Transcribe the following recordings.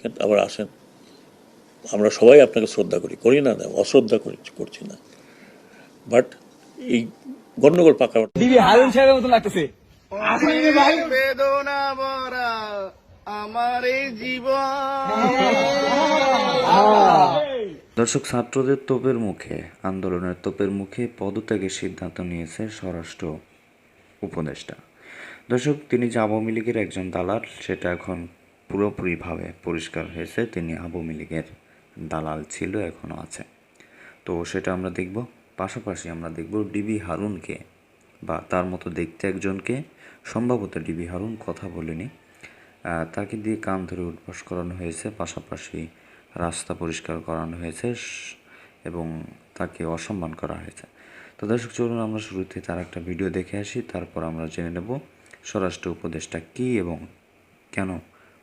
কিন্তু আবার আসেন। আমরা সবাই আপনাকে শ্রদ্ধা করি করি না না অশ্রদ্ধা করি করছি না। বাট এই গণ্ডগোল পাকা দিবি হারুন সাহেবের মতো লাগতেছে। বেদনা ভরা আমার এই জীবন। দর্শক ছাত্রদের তোপের মুখে আন্দোলনের তোপের মুখে পদত্যাগের সিদ্ধান্ত নিয়েছে স্বরাষ্ট্র উপদেষ্টা। দর্শক তিনি যে আওয়ামী লীগের একজন দালাল সেটা এখন পুরোপুরিভাবে পরিষ্কার হয়েছে। তিনি আওয়ামী লীগের দালাল ছিল এখনও আছে। তো সেটা আমরা দেখব। পাশাপাশি আমরা দেখব ডিবি হারুনকে বা তার মতো দেখতে একজনকে, সম্ভবত ডিবি হারুন কথা বলেনি। তাকে দিয়ে কান ধরে উদ্বাস করানো হয়েছে, পাশাপাশি রাস্তা পরিষ্কার করানো হয়েছে এবং তাকে অসম্মান করা হয়েছে। তো দর্শক, চলুন আমরা শুরুতে তার একটা ভিডিও দেখে আসি, তারপর আমরা জেনে নেব স্বরাষ্ট্র উপদেষ্টা কী এবং কেন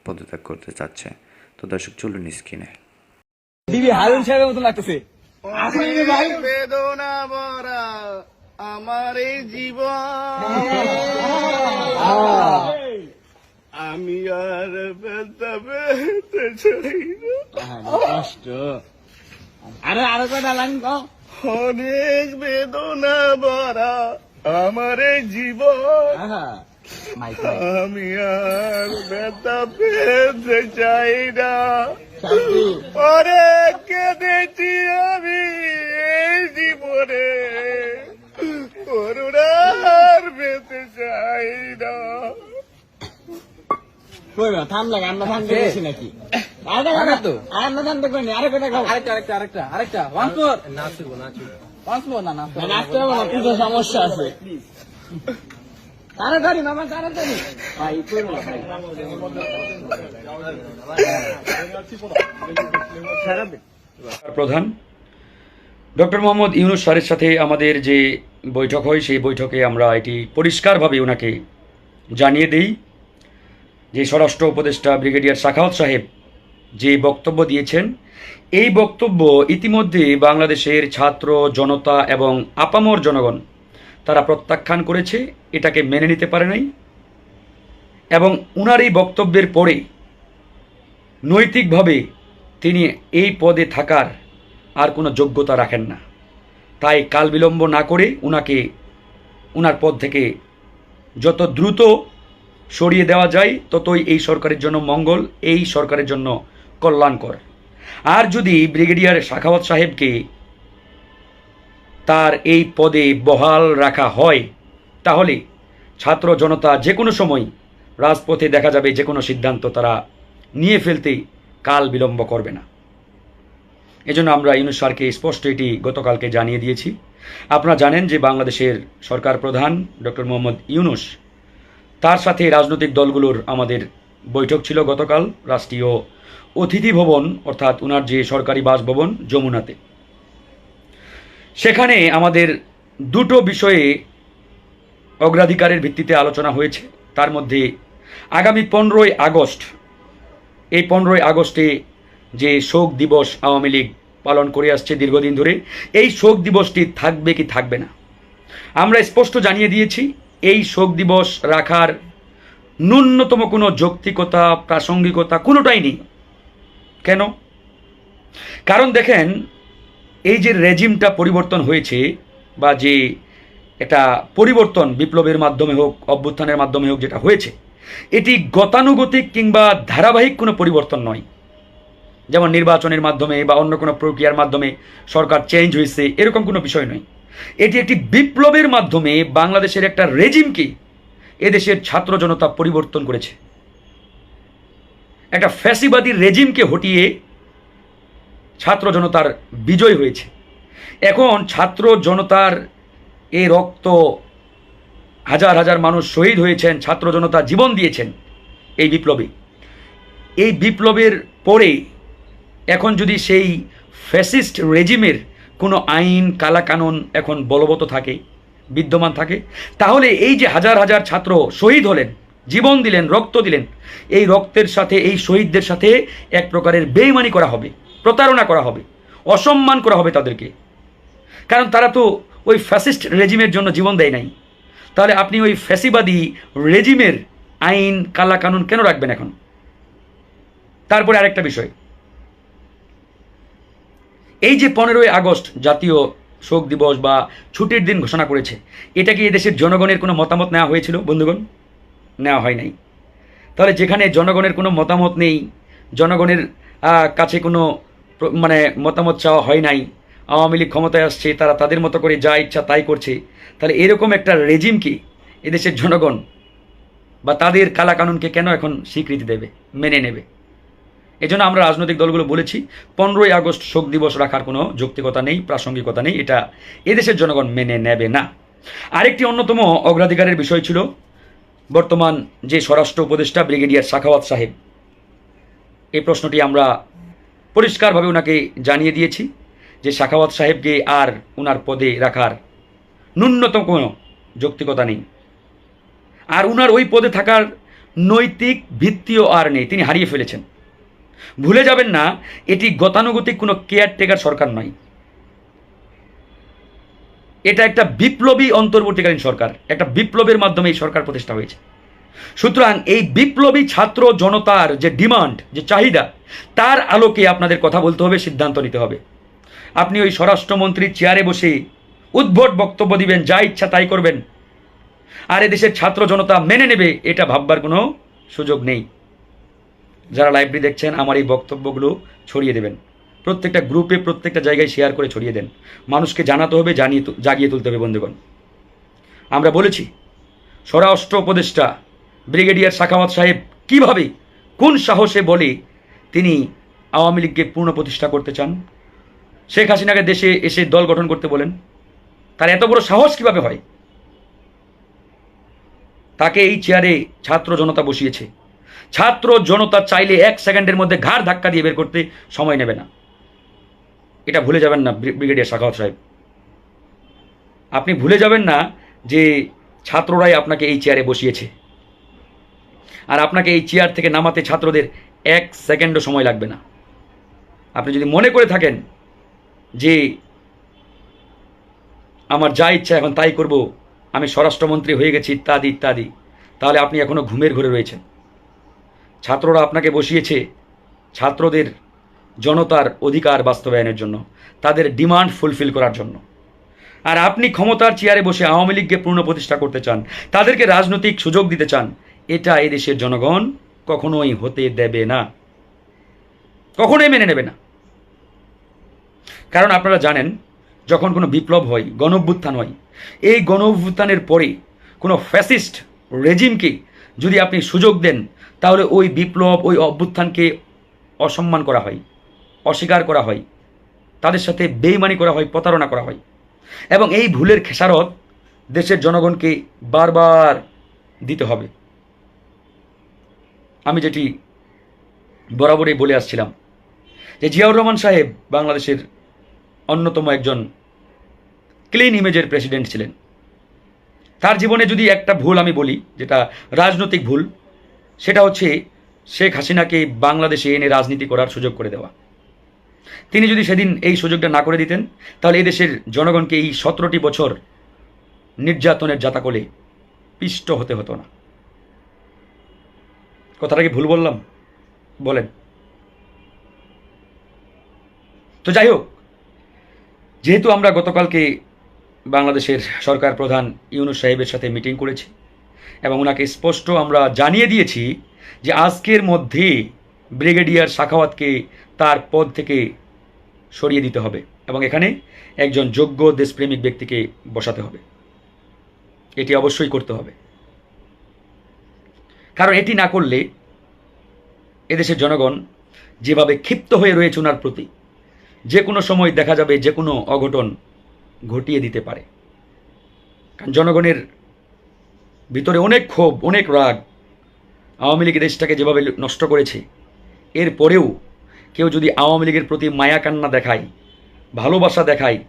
পদত্যাগ করতে চাচ্ছে। তো দর্শক চলুন স্ক্রিনে। দিবি হারুন সাহেবের মতো লাগতেছে। ভাই বেদনা ভরা আমার এই জীবন। আমি আর কষ্ট। আরে আরও কটা লাইন অনেক বেদনা ভরা আমার এই জীবন। আমি আর ব্যথা পেতে চাই না অনেক কেঁদেছি আমি এই জীবনে করুণার পেতে চাই না কই না থাম লাগে আমরা থামতে গেছি নাকি আরে তো থামতে আরে কথা কও আরেকটা আরেকটা আরেকটা আরেকটা ওয়ান ফোর নাচবো নাচবো ওয়ান ফোর না নাচবো নাচতে হবে না কিছু সমস্যা আছে তাড়াতাড়ি মামা তাড়াতাড়ি। ভাই করো প্রধান ডক্টর মোহাম্মদ ইউনুস স্যারের সাথে আমাদের যে বৈঠক হয় সেই বৈঠকে আমরা এটি পরিষ্কারভাবে ওনাকে জানিয়ে দেই যে স্বরাষ্ট্র উপদেষ্টা ব্রিগেডিয়ার সাখাওয়াত সাহেব যে বক্তব্য দিয়েছেন এই বক্তব্য ইতিমধ্যে বাংলাদেশের ছাত্র জনতা এবং আপামর জনগণ তারা প্রত্যাখ্যান করেছে, এটাকে মেনে নিতে পারে নাই। এবং উনার এই বক্তব্যের পরে নৈতিকভাবে তিনি এই পদে থাকার আর কোনো যোগ্যতা রাখেন না। তাই কাল বিলম্ব না করে উনাকে, উনার পদ থেকে যত দ্রুত সরিয়ে দেওয়া যায়, ততই এই সরকারের জন্য মঙ্গল, এই সরকারের জন্য কল্যাণকর। আর যদি ব্রিগেডিয়ার শাখাওয়াত সাহেবকে তার এই পদে বহাল রাখা হয়। তাহলে ছাত্র জনতা যে কোনো সময় রাজপথে দেখা যাবে যে কোনো সিদ্ধান্ত তারা নিয়ে ফেলতে কাল বিলম্ব করবে না। এজন্য আমরা ইউনুস স্যারকে স্পষ্ট এটি গতকালকে জানিয়ে দিয়েছি। আপনারা জানেন যে বাংলাদেশের সরকার প্রধান ডক্টর মোহাম্মদ ইউনুস তার সাথে রাজনৈতিক দলগুলোর আমাদের বৈঠক ছিল গতকাল, রাষ্ট্রীয় অতিথি ভবন, অর্থাৎ ওনার যে সরকারি বাসভবন, যমুনাতে। সেখানে আমাদের দুটো বিষয়ে অগ্রাধিকারের ভিত্তিতে আলোচনা হয়েছে। তার মধ্যে আগামী পনেরোই আগস্ট, এই পনেরোই আগস্টে যে শোক দিবস আওয়ামী লীগ পালন করে আসছে দীর্ঘদিন ধরে, এই শোক দিবসটি থাকবে কি থাকবে না? আমরা স্পষ্ট জানিয়ে দিয়েছি, এই শোক দিবস রাখার ন্যূনতম কোনো যৌক্তিকতা, প্রাসঙ্গিকতা কোনোটাই নেই। কেন? কারণ দেখেন এই যে রেজিমটা পরিবর্তন হয়েছে বা যে এটা পরিবর্তন বিপ্লবের মাধ্যমে হোক, অভ্যুত্থানের মাধ্যমে হোক যেটা হয়েছে, এটি গতানুগতিক কিংবা ধারাবাহিক কোনো পরিবর্তন নয়। যেমন নির্বাচনের মাধ্যমে বা অন্য কোনো প্রক্রিয়ার মাধ্যমে সরকার চেঞ্জ হয়েছে, এরকম কোনো বিষয় নয়। এটি একটি বিপ্লবের মাধ্যমে বাংলাদেশের একটা রেজিমকে এদেশের ছাত্র জনতা পরিবর্তন করেছে। একটা ফ্যাসিবাদী রেজিমকে হটিয়ে ছাত্র জনতার বিজয় হয়েছে। এখন ছাত্র জনতার এ রক্ত হাজার হাজার মানুষ শহীদ হয়েছেন, ছাত্র জনতা জীবন দিয়েছেন এই বিপ্লবে। এই বিপ্লবের পরে এখন যদি সেই ফ্যাসিস্ট রেজিমের কোনো আইন, কালাকানুন এখন বলবৎ থাকে, বিদ্যমান থাকে, তাহলে এই যে হাজার হাজার ছাত্র শহীদ হলেন, জীবন দিলেন, রক্ত দিলেন, এই রক্তের সাথে, এই শহীদদের সাথে এক প্রকারের বেইমানি করা হবে। প্রতারণা করা হবে, অসম্মান করা হবে তাদেরকে। কারণ তারা তো ওই ফ্যাসিস্ট রেজিমের জন্য জীবন দেয় নাই। তাহলে আপনি ওই ফ্যাসিবাদী রেজিমের আইন, কালা কানুন কেন রাখবেন এখন? তারপরে আরেকটা বিষয়। এই যে পনেরোই আগস্ট জাতীয় শোক দিবস বা ছুটির দিন ঘোষণা করেছে, এটা কি এদেশের জনগণের কোনো মতামত নেওয়া হয়েছিল, বন্ধুগণ? নেওয়া হয় নাই। তাহলে যেখানে জনগণের কোনো মতামত নেই, জনগণের কাছে কোনো মানে মতামত চাওয়া হয় নাই, আওয়ামী লীগ ক্ষমতায় আসছে, তারা তাদের মতো করে যা ইচ্ছা তাই করছে, তাহলে এরকম একটা রেজিমকে এদেশের জনগণ বা তাদের কালা কানুনকে কেন এখন স্বীকৃতি দেবে, মেনে নেবে? এজন্য আমরা রাজনৈতিক দলগুলো বলেছি, পনেরোই আগস্ট শোক দিবস রাখার কোনো যৌক্তিকতা নেই, প্রাসঙ্গিকতা নেই, এটা এদেশের জনগণ মেনে নেবে না। আরেকটি অন্যতম অগ্রাধিকারের বিষয় ছিল, বর্তমান যে স্বরাষ্ট্র উপদেষ্টা ব্রিগেডিয়ার সাখাওয়াত সাহেব, এই প্রশ্নটি আমরা পরিষ্কারভাবে ওনাকে জানিয়ে দিয়েছি যে সাখাওয়াত সাহেবকে আর ওনার পদে রাখার ন্যূনতম কোনো যৌক্তিকতা নেই। আর উনার ওই পদে থাকার নৈতিক ভিত্তিও আর নেই, তিনি হারিয়ে ফেলেছেন। ভুলে যাবেন না, এটি গতানুগতিক কোনো কেয়ারটেকার সরকার নয়। এটা একটা বিপ্লবী অন্তর্বর্তীকালীন সরকার, একটা বিপ্লবের মাধ্যমে এই সরকার প্রতিষ্ঠা হয়েছে। সুতরাং এই বিপ্লবী ছাত্র জনতার যে ডিমান্ড, যে চাহিদা, তার আলোকে আপনাদের কথা বলতে হবে, সিদ্ধান্ত নিতে হবে। আপনি ওই স্বরাষ্ট্রমন্ত্রীর চেয়ারে বসে উদ্ভট বক্তব্য দিবেন, যা ইচ্ছা তাই করবেন। আর এদেশের ছাত্র জনতা মেনে নেবে, এটা ভাববার কোনো সুযোগ নেই। যারা লাইব্রেরি দেখছেন, আমার এই বক্তব্যগুলো ছড়িয়ে দেবেন। প্রত্যেকটা গ্রুপে প্রত্যেকটা জায়গায় শেয়ার করে ছড়িয়ে দেন। মানুষকে জানাতে হবে, জানিয়ে জাগিয়ে তুলতে হবে, বন্ধুগণ। আমরা বলেছি, স্বরাষ্ট্র উপদেষ্টা ব্রিগেডিয়ার সাখাওয়াত সাহেব কীভাবে, কোন সাহসে বলে তিনি আওয়ামী লীগকে পূর্ণ প্রতিষ্ঠা করতে চান? শেখ হাসিনাকে দেশে এসে দল গঠন করতে বলেন। তার এত বড় সাহস কীভাবে হয়? তাকে এই চেয়ারে ছাত্র জনতা বসিয়েছে। ছাত্র জনতা চাইলে এক সেকেন্ডের মধ্যে ঘাড় ধাক্কা দিয়ে বের করতে সময় নেবে না। এটা ভুলে যাবেন না ব্রি- ব্রিগেডিয়ার সাখাওয়াত সাহেব। আপনি ভুলে যাবেন না যে ছাত্ররাই আপনাকে এই চেয়ারে বসিয়েছে। আর আপনাকে এই চেয়ার থেকে নামাতে ছাত্রদের এক সেকেন্ডও সময় লাগবে না। আপনি যদি মনে করে থাকেন যে আমার যা ইচ্ছা এখন তাই করব, আমি স্বরাষ্ট্রমন্ত্রী হয়ে গেছি, ইত্যাদি ইত্যাদি, তাহলে আপনি এখনও ঘুমের ঘরে রয়েছেন। ছাত্ররা আপনাকে বসিয়েছে ছাত্রদের জনতার অধিকার বাস্তবায়নের জন্য, তাদের ডিমান্ড ফুলফিল করার জন্য। আর আপনি ক্ষমতার চেয়ারে বসে আওয়ামী লীগকে পূর্ণ প্রতিষ্ঠা করতে চান, তাদেরকে রাজনৈতিক সুযোগ দিতে চান এটা এই দেশের জনগণ কখনোই হতে দেবে না। কখনোই মেনে নেবে না। কারণ আপনারা জানেন, যখন কোনো বিপ্লব হয় গণ অভ্যুত্থান হয়, এই গণ অভ্যুত্থানের পরে কোনো ফ্যাসিস্ট রেজিমকে যদি আপনি সুযোগ দেন, তাহলে ওই বিপ্লব, ওই অভ্যুত্থানকে অসম্মান করা হয়, অস্বীকার করা হয়, তাদের সাথে বেইমানি করা হয়, প্রতারণা করা হয়। এবং এই ভুলের খেসারত দেশের জনগণকে বারবার দিতে হবে। আমি যেটি বরাবরই বলে আসছিলাম যে জিয়াউর রহমান সাহেব বাংলাদেশের অন্যতম একজন ক্লিন ইমেজের প্রেসিডেন্ট ছিলেন। তার জীবনে যদি একটা ভুল আমি বলি, যেটা রাজনৈতিক ভুল, সেটা হচ্ছে শেখ হাসিনাকে বাংলাদেশে এনে রাজনীতি করার সুযোগ করে দেওয়া। তিনি যদি সেদিন এই সুযোগটা না করে দিতেন, তাহলে দেশের জনগণকে এই সতেরোটি বছর নির্যাতনের জাতাকলে পিষ্ট হতে হতো না। কথাটা কি ভুল বললাম? বলেন। তো যাই হোক, যেহেতু আমরা গতকালকে বাংলাদেশের সরকার প্রধান ইউনুস সাহেবের সাথে মিটিং করেছি এবং ওনাকে স্পষ্ট আমরা জানিয়ে দিয়েছি যে আজকের মধ্যে ব্রিগেডিয়ার শাখাওয়াতকে তার পদ থেকে সরিয়ে দিতে হবে এবং এখানে একজন যোগ্য দেশপ্রেমিক ব্যক্তিকে বসাতে হবে। এটি অবশ্যই করতে হবে। কারণ এটি না করলে এদেশের জনগণ যেভাবে ক্ষিপ্ত হয়ে রয়েছে ওনার প্রতি, যে কোনো সময় দেখা যাবে যে কোনো অঘটন ঘটিয়ে দিতে পারে। কারণ জনগণের ভিতরে অনেক ক্ষোভ, অনেক রাগ আওয়ামী লীগ দেশটাকে যেভাবে নষ্ট করেছে, এর পরেও কেউ যদি আওয়ামী লীগের প্রতি মায়া কান্না দেখায়, ভালোবাসা দেখায়,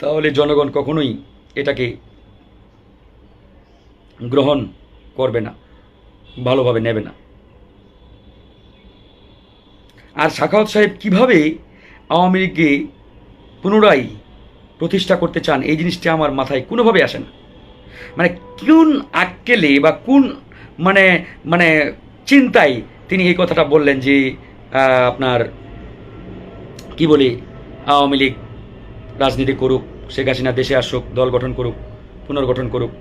তাহলে জনগণ কখনোই এটাকে গ্রহণ করবে না। ভালোভাবে নেবে না। আর সাখাওয়াত সাহেব কীভাবে আওয়ামী লীগকে পুনরায় প্রতিষ্ঠা করতে চান, এই জিনিসটা আমার মাথায় কোনোভাবে আসে না। মানে কোন আক্কেলে বা কোন মানে মানে চিন্তায় তিনি এই কথাটা বললেন যে আপনার কি বলি, আওয়ামী লীগ রাজনীতি করুক, শেখ হাসিনা দেশে আসুক, দল গঠন করুক, পুনর্গঠন করুক।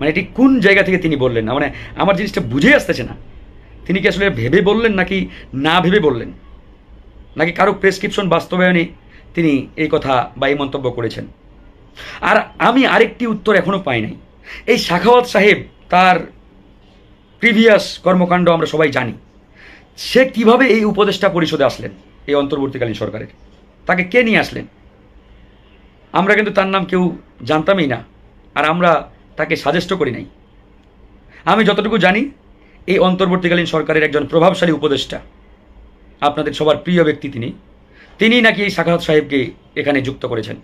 মানে এটি কোন জায়গা থেকে তিনি বললেন না? মানে আমার জিনিসটা বুঝে আসতেছে না। তিনি কি আসলে ভেবে বললেন নাকি না ভেবে বললেন? নাকি কারও প্রেসক্রিপশন বাস্তবায়নে তিনি এই কথা বা এই মন্তব্য করেছেন? আর আমি আরেকটি উত্তর এখনও পাই নাই। এই শাখাওয়াত সাহেব তার প্রিভিয়াস কর্মকাণ্ড আমরা সবাই জানি। সে কীভাবে এই উপদেষ্টা পরিষদে আসলেন এই অন্তর্বর্তীকালীন সরকারের? তাকে কে নিয়ে আসলেন? আমরা কিন্তু তার নাম কেউ জানতামই না। আর আমরা তাকে সাজেস্টও করি নাই। আমি যতটুকু জানি, এই অন্তর্বর্তীকালীন সরকারের একজন প্রভাবশালী উপদেষ্টা, আপনাদের সবার প্রিয় ব্যক্তি তিনি তিনি নাকি এই সাখাওয়াত সাহেবকে এখানে যুক্ত করেছেন।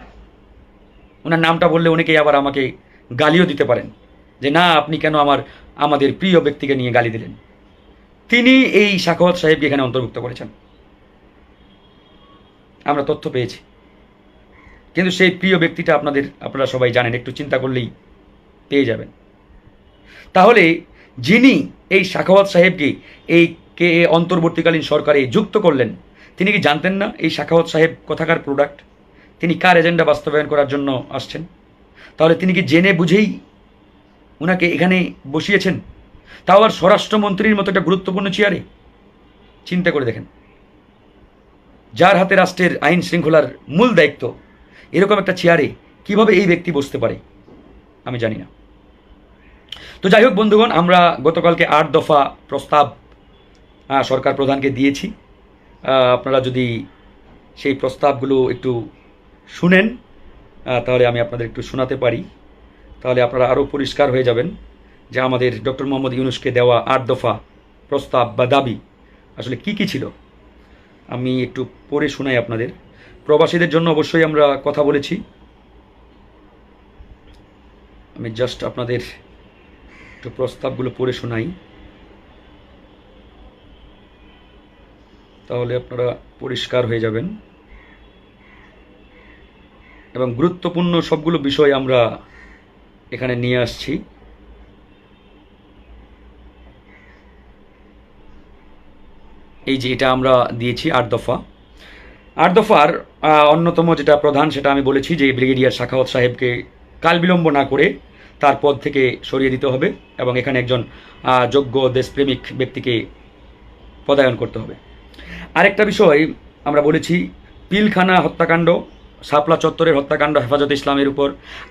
ওনার নামটা বললে অনেকেই আবার আমাকে গালিও দিতে পারেন, যে না, আপনি কেন আমার, আমাদের প্রিয় ব্যক্তিকে নিয়ে গালি দিলেন। তিনি এই সাখাওয়াত সাহেবকে এখানে অন্তর্ভুক্ত করেছেন। আমরা তথ্য পেয়েছি। কিন্তু সেই প্রিয় ব্যক্তিটা আপনাদের, আপনারা সবাই জানেন, একটু চিন্তা করলেই পেয়ে যাবেন। তাহলে যিনি এই শাখাওয়াত সাহেবকে এই কে অন্তর্বর্তীকালীন সরকারে যুক্ত করলেন, তিনি কি জানতেন না এই শাখাওয়াত সাহেব কোথাকার প্রোডাক্ট তিনি কার এজেন্ডা বাস্তবায়ন করার জন্য আসছেন? তাহলে তিনি কি জেনে বুঝেই ওনাকে এখানে বসিয়েছেন? তাও আর স্বরাষ্ট্রমন্ত্রীর মতো একটা গুরুত্বপূর্ণ চেয়ারে? চিন্তা করে দেখেন। যার হাতে রাষ্ট্রের আইন শৃঙ্খলার মূল দায়িত্ব, এরকম একটা চেয়ারে কীভাবে এই ব্যক্তি বসতে পারে? আমি জানি না। তো যাই হোক বন্ধুগণ, আমরা গতকালকে আট দফা প্রস্তাব সরকার প্রধানকে দিয়েছি। আপনারা যদি সেই প্রস্তাবগুলো একটু শুনেন তাহলে আমি আপনাদের একটু শোনাতে পারি। তাহলে আপনারা আরও পরিষ্কার হয়ে যাবেন যে আমাদের ডক্টর মোহাম্মদ ইউনুসকে দেওয়া আট দফা প্রস্তাব বা দাবি আসলে কি কি ছিল, আমি একটু পড়ে শোনাই আপনাদের। প্রবাসীদের জন্য অবশ্যই আমরা কথা বলেছি। আমি জাস্ট আপনাদের একটু প্রস্তাবগুলো পড়ে শোনাই। তাহলে আপনারা পরিষ্কার হয়ে যাবেন। এবং গুরুত্বপূর্ণ সবগুলো বিষয় আমরা এখানে নিয়ে আসছি। এই যে এটা আমরা দিয়েছি আট দফা। আট দফার অন্যতম যেটা প্রধান সেটা আমি বলেছি যে ব্রিগেডিয়ার শাখাওয়াত সাহেবকে কাল বিলম্ব না করে তার পদ থেকে সরিয়ে দিতে হবে এবং এখানে একজন যোগ্য দেশপ্রেমিক ব্যক্তিকে পদায়ন করতে হবে। আরেকটা বিষয় আমরা বলেছি, পিলখানা হত্যাকাণ্ড, শাপলা চত্বরের হত্যাকাণ্ড, হেফাজত ইসলামের উপর,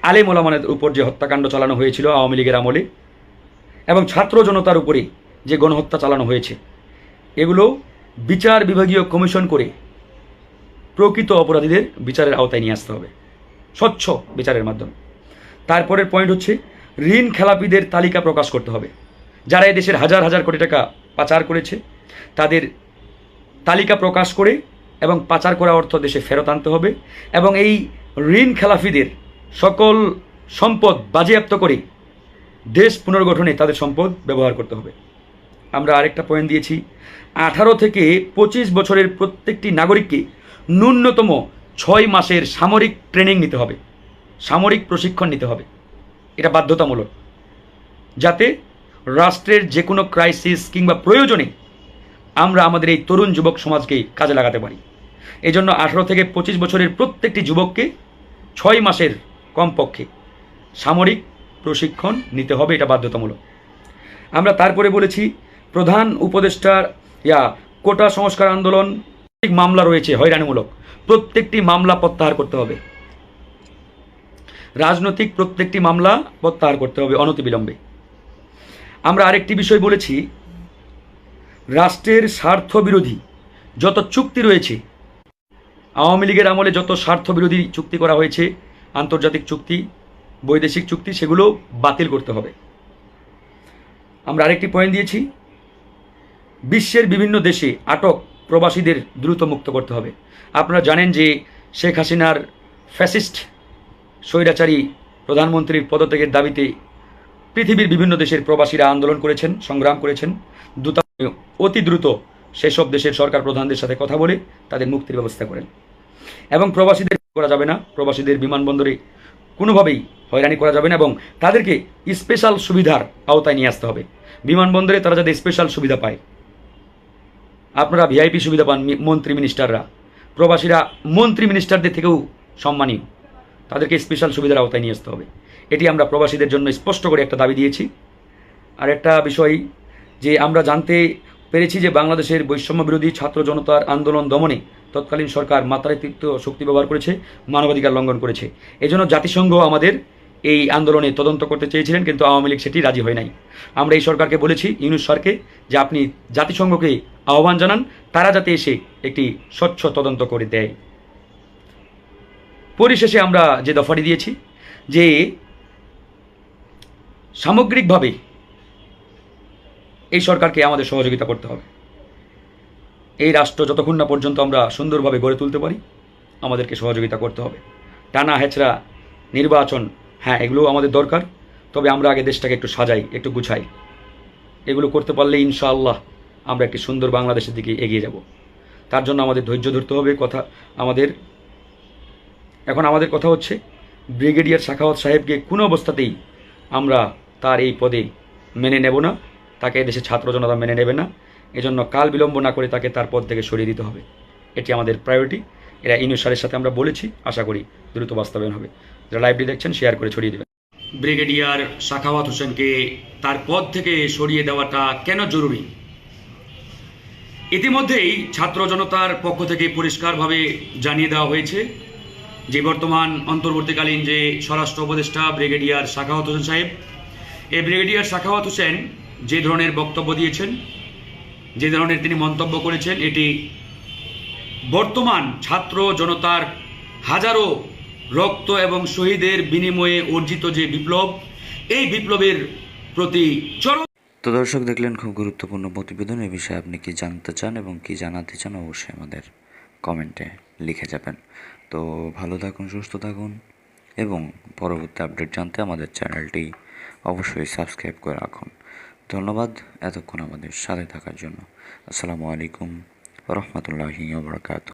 আলেম ওলামানের উপর যে হত্যাকাণ্ড চালানো হয়েছিল আওয়ামী লীগের আমলে এবং ছাত্র জনতার উপরে যে গণহত্যা চালানো হয়েছে, এগুলো বিচার বিভাগীয় কমিশন করে প্রকৃত অপরাধীদের বিচারের আওতায় নিয়ে আসতে হবে। স্বচ্ছ বিচারের মাধ্যমে। তারপরের পয়েন্ট হচ্ছে, ঋণ খেলাপিদের তালিকা প্রকাশ করতে হবে। যারা দেশের হাজার হাজার কোটি টাকা পাচার করেছে, তাদের তালিকা প্রকাশ করে এবং পাচার করা অর্থ দেশে ফেরত আনতে হবে এবং এই ঋণ খেলাফিদের সকল সম্পদ বাজেয়াপ্ত করে দেশ পুনর্গঠনে তাদের সম্পদ ব্যবহার করতে হবে। আমরা আরেকটা পয়েন্ট দিয়েছি, আঠারো থেকে পঁচিশ বছরের প্রত্যেকটি নাগরিককে ন্যূনতম ছয় মাসের সামরিক ট্রেনিং নিতে হবে। সামরিক প্রশিক্ষণ নিতে হবে। এটা বাধ্যতামূলক। যাতে রাষ্ট্রের যে কোনো ক্রাইসিস কিংবা প্রয়োজনে আমরা আমাদের এই তরুণ যুবক সমাজকে কাজে লাগাতে পারি। এই জন্য আঠারো থেকে পঁচিশ বছরের প্রত্যেকটি যুবককে ছয় মাসের কমপক্ষে সামরিক প্রশিক্ষণ নিতে হবে, এটা বাধ্যতামূলক। আমরা তারপরে বলেছি, প্রধান উপদেষ্টার, ইয়া, কোটা সংস্কার আন্দোলন মামলা রয়েছে, হয়রানিমূলক। প্রত্যেকটি মামলা প্রত্যাহার করতে হবে। রাজনৈতিক প্রত্যেকটি মামলা প্রত্যাহার করতে হবে অনতিবিলম্বে। আমরা আরেকটি বিষয় বলেছি, রাষ্ট্রের স্বার্থ বিরোধী যত চুক্তি রয়েছে, আওয়ামী লীগের আমলে যত স্বার্থ বিরোধী চুক্তি করা হয়েছে, আন্তর্জাতিক চুক্তি, বৈদেশিক চুক্তি, সেগুলো বাতিল করতে হবে। আমরা আরেকটি পয়েন্ট দিয়েছি, বিশ্বের বিভিন্ন দেশে আটক প্রবাসীদের দ্রুত মুক্ত করতে হবে। আপনারা জানেন যে শেখ হাসিনার ফ্যাসিস্ট স্বৈরাচারী প্রধানমন্ত্রীর পদত্যাগের দাবিতে পৃথিবীর বিভিন্ন দেশের প্রবাসীরা আন্দোলন করেছেন, সংগ্রাম করেছেন। দ্রুত অতি দ্রুত সেসব দেশের সরকার প্রধানদের সাথে কথা বলে তাদের মুক্তির ব্যবস্থা করেন। এবং প্রবাসীদের করা যাবে না, প্রবাসীদের বিমানবন্দরে কোনোভাবেই হয়রানি করা যাবে না এবং তাদেরকে স্পেশাল সুবিধার আওতায় নিয়ে আসতে হবে। বিমানবন্দরে তারা যাতে স্পেশাল সুবিধা পায়। আপনারা ভিআইপি সুবিধা পান মন্ত্রী মিনিস্টাররা। প্রবাসীরা মন্ত্রী মিনিস্টারদের থেকেও সম্মানীয়। তাদেরকে স্পেশাল সুবিধার আওতায় নিয়ে আসতে হবে। এটি আমরা প্রবাসীদের জন্য স্পষ্ট করে একটা দাবি দিয়েছি। আর একটা বিষয় যে আমরা জানতে পেরেছি যে বাংলাদেশের বৈষম্য বিরোধী ছাত্র জনতার আন্দোলন দমনে তৎকালীন সরকার মাত্রাতিরিক্ত শক্তি ব্যবহার করেছে, মানবাধিকার লঙ্ঘন করেছে। এজন্য জাতিসংঘ আমাদের এই আন্দোলনে তদন্ত করতে চেয়েছিলেন, কিন্তু আওয়ামী লীগ সেটি রাজি হয় নাই। আমরা এই সরকারকে বলেছি, ইউনুস সরকে যে আপনি জাতিসংঘকে আহ্বান জানান, তারা যাতে এসে একটি স্বচ্ছ তদন্ত করে দেয়। পরিশেষে আমরা যে দফাটি দিয়েছি, যে সামগ্রিকভাবে এই সরকারকে আমাদের সহযোগিতা করতে হবে। এই রাষ্ট্র যতক্ষণ না পর্যন্ত আমরা সুন্দরভাবে গড়ে তুলতে পারি, আমাদেরকে সহযোগিতা করতে হবে। টানা হেঁচড়া, নির্বাচন হ্যাঁ এগুলোও আমাদের দরকার, তবে আমরা আগে দেশটাকে একটু সাজাই, একটু গুছাই। এগুলো করতে পারলে ইনশাআল্লাহ আমরা একটি সুন্দর বাংলাদেশের দিকে এগিয়ে যাব। তার জন্য আমাদের ধৈর্য ধরতে হবে, কথা, আমাদের এখন আমাদের কথা হচ্ছে, ব্রিগেডিয়ার শাখাওয়াত সাহেবকে কোনো অবস্থাতেই আমরা তার এই পদে মেনে নেব না। তাকে দেশে ছাত্র জনতা মেনে নেবে না। এজন্য কাল বিলম্ব না করে তাকে তার পদ থেকে সরিয়ে দিতে হবে। এটি আমাদের প্রায়োরিটি এরা ইনু সারের সাথে আমরা বলেছি, আশা করি দ্রুত বাস্তবায়ন হবে। যারা লাইভটি দেখছেন শেয়ার করে ছড়িয়ে দেবেন। ব্রিগেডিয়ার শাখাওয়াত হোসেনকে তার পদ থেকে সরিয়ে দেওয়াটা কেন জরুরি? ইতিমধ্যেই ছাত্র জনতার পক্ষ থেকে পরিষ্কারভাবে জানিয়ে দেওয়া হয়েছে যে বর্তমান অন্তর্বর্তীকালীন যে স্বরাষ্ট্র উপদেষ্টা ব্রিগেডিয়ার শাখাওয়াত হোসেন সাহেব, এই ব্রিগেডিয়ার শাখাওয়াত হোসেন যে ধরনের বক্তব্য দিয়েছেন, যে ধরনের তিনি মন্তব্য করেছেন, এটি বর্তমান ছাত্র জনতার হাজারো রক্ত এবং শহীদের বিনিময়ে অর্জিত যে বিপ্লব, এই বিপ্লবের প্রতি চরম তো দর্শক দেখলেন, খুব গুরুত্বপূর্ণ প্রতিবেদন। এ বিষয়ে আপনি কি জানতে চান এবং কি জানাতে চান, অবশ্যই আমাদের কমেন্টে লিখে যাবেন। তো ভালো থাকুন, সুস্থ থাকুন এবং পরবর্তী আপডেট জানতে আমাদের চ্যানেলটি অবশ্যই সাবস্ক্রাইব করে রাখুন। ধন্যবাদ এতক্ষণ আমাদের সাথে থাকার জন্য। আসসালামু আলাইকুম, রহমতুল্লাহি বরকাত